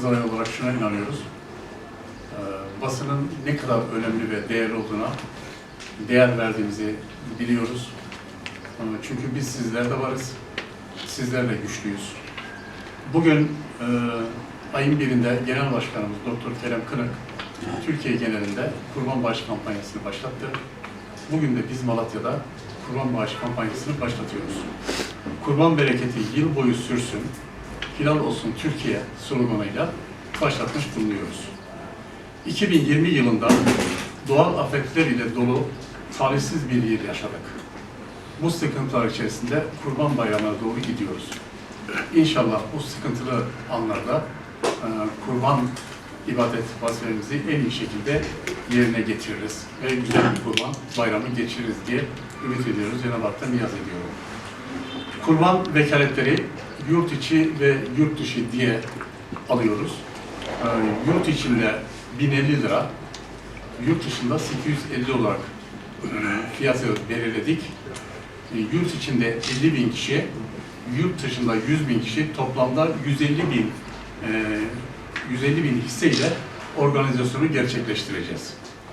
Kızılay olarak şuna inanıyoruz. Ee, basının ne kadar önemli ve değerli olduğuna değer verdiğimizi biliyoruz. Ee, Çünkü biz sizlerde varız, sizlerle güçlüyüz. Bugün e, ayın birinde Genel Başkanımız Doktor Kerem Kınık Türkiye genelinde kurban bağış kampanyasını başlattı. Bugün de biz Malatya'da kurban bağış kampanyasını başlatıyoruz. Kurban bereketi yıl boyu sürsün, hilal olsun Türkiye sloganıyla başlatmış bulunuyoruz. 2020 yılında doğal afetler ile dolu talihsiz bir yıl yaşadık. Bu sıkıntılar içerisinde Kurban Bayramı'na doğru gidiyoruz. İnşallah bu sıkıntılı anlarda e, kurban ibadet vazifemizi en iyi şekilde yerine getiririz ve güzel bir kurban bayramı geçiririz diye ümit ediyoruz. Cenab-ı Hak'tan niyaz ediyorum. Kurban vekaletleri yurt içi ve yurt dışı diye alıyoruz. Ee, yurt içinde 1050 lira, yurt dışında 850 olarak e, fiyatı belirledik. E, Yurt içinde 50 bin kişi, yurt dışında 100 bin kişi, toplamda 150 bin e, 150 bin hisseyle organizasyonu gerçekleştireceğiz.